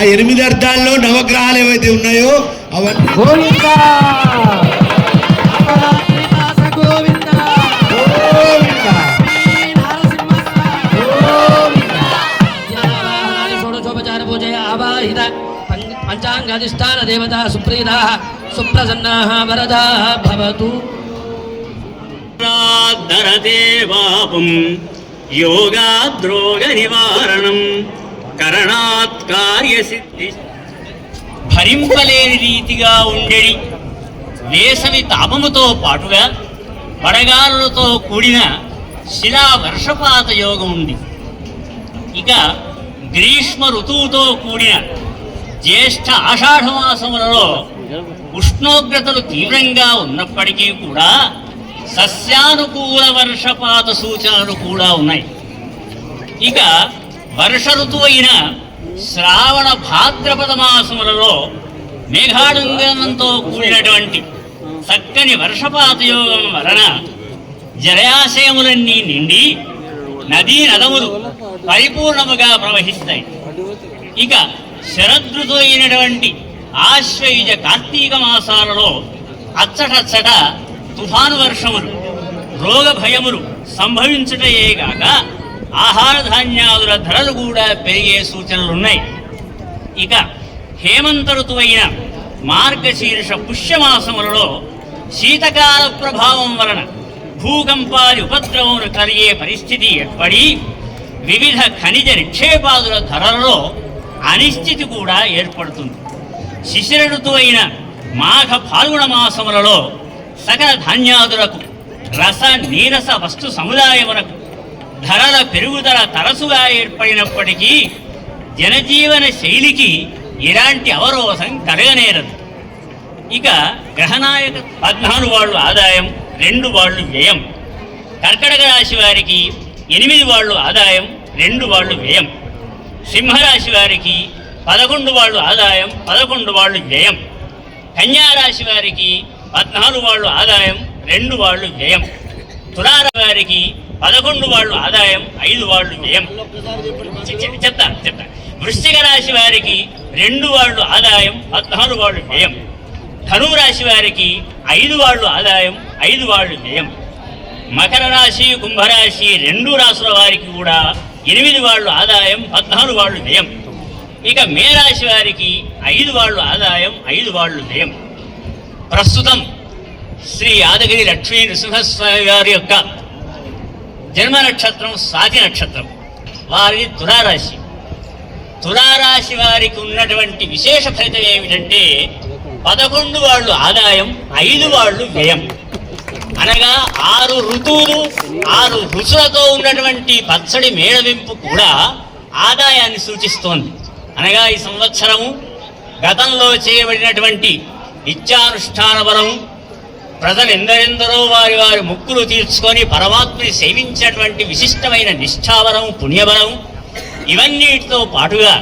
ఆ ఎనిమిది అర్థాల్లో నవగ్రహాలు ఏవైతే ఉన్నాయో అవన్నీ పంచాంగాధిష్టాన దేవత సుప్రీత సుప్రసన్నా వరదా భవతు ధరదేవాపం యోగాద్రోగ నివారణం కరణాత్ కార్యసిద్ధి భరింపలేని రీతిగా ఉండేది వేసవి తాపముతో పాటుగా వడగాలులతో కూడిన శిలా వర్షపాత యోగం ఉంది ఇక గ్రీష్మ ఋతువుతో కూడిన జ్యేష్ఠ ఆషాఢ మాసములలో ఉష్ణోగ్రతలు తీవ్రంగా ఉన్నప్పటికీ కూడా సస్యానుకూల వర్షపాత సూచనలు కూడా ఉన్నాయి। ఇక వర్ష ఋతువు అయిన శ్రావణ భాద్రపద మాసములలో మేఘాడుంగనంతో కూడినటువంటి చక్కని వర్షపాత యోగం వలన జలాశయములన్నీ నిండి నదీ నదములు పరిపూర్ణముగా ప్రవహిస్తాయి. ఇక శరదృతు అయినటువంటి ఆశ్వయుజ కార్తీక మాసాలలో అచ్చటచ్చట తుఫాను వర్షములు రోగ భయములు సంభవించుటయే ఆహార ధాన్యాదుల ధరలు కూడా పెరిగే సూచనలున్నాయి. ఇక హేమంత ఋతువైన మార్గశీర్ష పుష్యమాసములలో శీతకాల ప్రభావం వలన భూకంపాది ఉపద్రవములు కలిగే పరిస్థితి ఏర్పడి వివిధ ఖనిజ నిక్షేపాదుల ధరలలో అనిశ్చితి కూడా ఏర్పడుతుంది. శిశిర ఋతువైన మాఘ ఫాల్గుణ మాసములలో సకల ధాన్యాదులకు రస నీరస వస్తు సముదాయములకు ధరల పెరుగుదల తరచుగా ఏర్పడినప్పటికీ జనజీవన శైలికి ఎలాంటి అవరోధం కలగనేరదు. ఇక గ్రహనాయక పద్నాలుగు వాళ్ళు ఆదాయం రెండు వాళ్ళు వ్యయం. కర్కటక రాశి వారికి ఎనిమిది వాళ్ళు ఆదాయం రెండు వాళ్ళు వ్యయం. సింహరాశి వారికి పదకొండు వాళ్ళు ఆదాయం పదకొండు వాళ్ళు వ్యయం. కన్యా రాశి వారికి పద్నాలుగు వాళ్ళు ఆదాయం రెండు వాళ్ళు వ్యయం. తులార వారికి పదకొండు వాళ్ళు ఆదాయం ఐదు వాళ్ళు వ్యయం. చె- చె- చెప్తాను చెప్తాను వృశ్చిక రాశి వారికి రెండు వాళ్ళు ఆదాయం పద్నాలుగు వాళ్ళు వ్యయం. ధనువు రాశి వారికి ఐదు వాళ్ళు ఆదాయం ఐదు వాళ్ళు వ్యయం. మకర రాశి కుంభరాశి రెండు రాశుల వారికి కూడా ఎనిమిది వాళ్ళు ఆదాయం పద్నాలుగు వాళ్ళు వ్యయం. ఇక మేరాశి వారికి ఐదు వాళ్ళు ఆదాయం ఐదు వాళ్ళు వ్యయం. ప్రస్తుతం శ్రీ యాదగిరి లక్ష్మీ నృసింహస్వామి గారి యొక్క జన్మ నక్షత్రం స్వాతి నక్షత్రం వారిది తులారాశి. తులారాశి వారికి ఉన్నటువంటి విశేష ఫలితం ఏమిటంటే పదకొండు వాళ్ళు ఆదాయం ఐదు వాళ్ళు వ్యయం. అనగా ఆరు ఋతువులు ఆరు రుచులతో ఉన్నటువంటి పచ్చడి మేళవింపు కూడా ఆదాయాన్ని సూచిస్తోంది. అనగా ఈ సంవత్సరము గతంలో చేయబడినటువంటి నిత్యానుష్ఠాన బలము ప్రజలు ఎందరెందరో వారి వారి ముక్కులు తీర్చుకొని పరమాత్మని సేవించినటువంటి విశిష్టమైన నిష్ఠావరం పుణ్యబలం ఇవన్నిటితో పాటుగా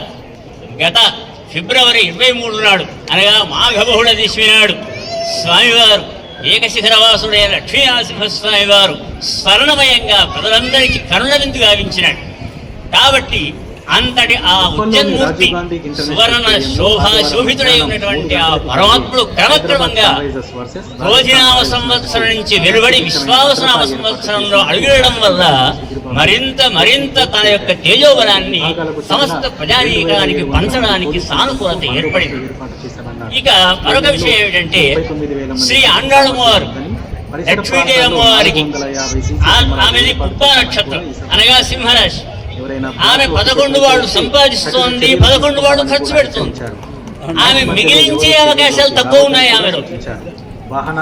గత ఫిబ్రవరి ఇరవై మూడు నాడు అనగా మాఘబహుళ దశమి నాడు స్వామివారు ఏకశిఖరవాసుడైన లక్ష్మీనరసింహస్వామి వారు స్వర్ణమయంగా ప్రజలందరికీ కరుణ విందు గావించినాడు. కాబట్టి అంతటి ఆ ఉద్యన్మూర్తి సువర్ణ శోభా శోభితుడై ఉన్నటువంటి ఆ పరమాత్ముడు క్రమక్రమంగా రోజునామ సంవత్సరం నుంచి వెలువడి విశ్వావసనామ సంవత్సరంలో అడుగుడడం వల్ల మరింత మరింత తన యొక్క తేజోబలాన్ని సమస్త ప్రజానీకానికి పంచడానికి సానుకూలత ఏర్పడింది. ఇక మరొక విషయం ఏమిటంటే శ్రీ ఆండాళమ్మవారు లక్ష్మీదేవి అమ్మవారికి ఆమెది పుబ్బా నక్షత్రం అనగా సింహరాశి. ఆమె పదకొండు వాళ్ళు సంపాదిస్తోంది పదకొండు వాళ్ళు ఖర్చు పెడుతోంది. ఆమె మిగిలించే అవకాశాలు తక్కువ ఉన్నాయి ఆమెలో.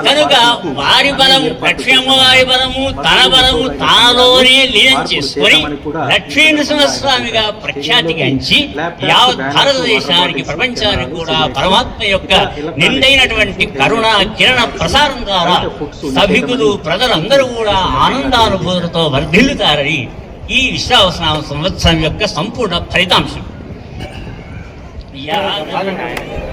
కనుక వారి బలము లక్ష్మీ అమ్మవారి బలము తన బలము తానలోనే లీనం చేసుకొని లక్ష్మీ ప్రఖ్యాతిగాంచి యావత్ భారతదేశానికి ప్రపంచానికి కూడా పరమాత్మ యొక్క నిండైనటువంటి కరుణ కిరణ ప్రసారం ద్వారా సభికులు ప్రజలందరూ కూడా ఆనందానుభూతులతో వర్ధిల్లుతారని ఈ విశ్వావసనామ సంవత్సరం యొక్క సంపూర్ణ ఫలితాంశం. యా-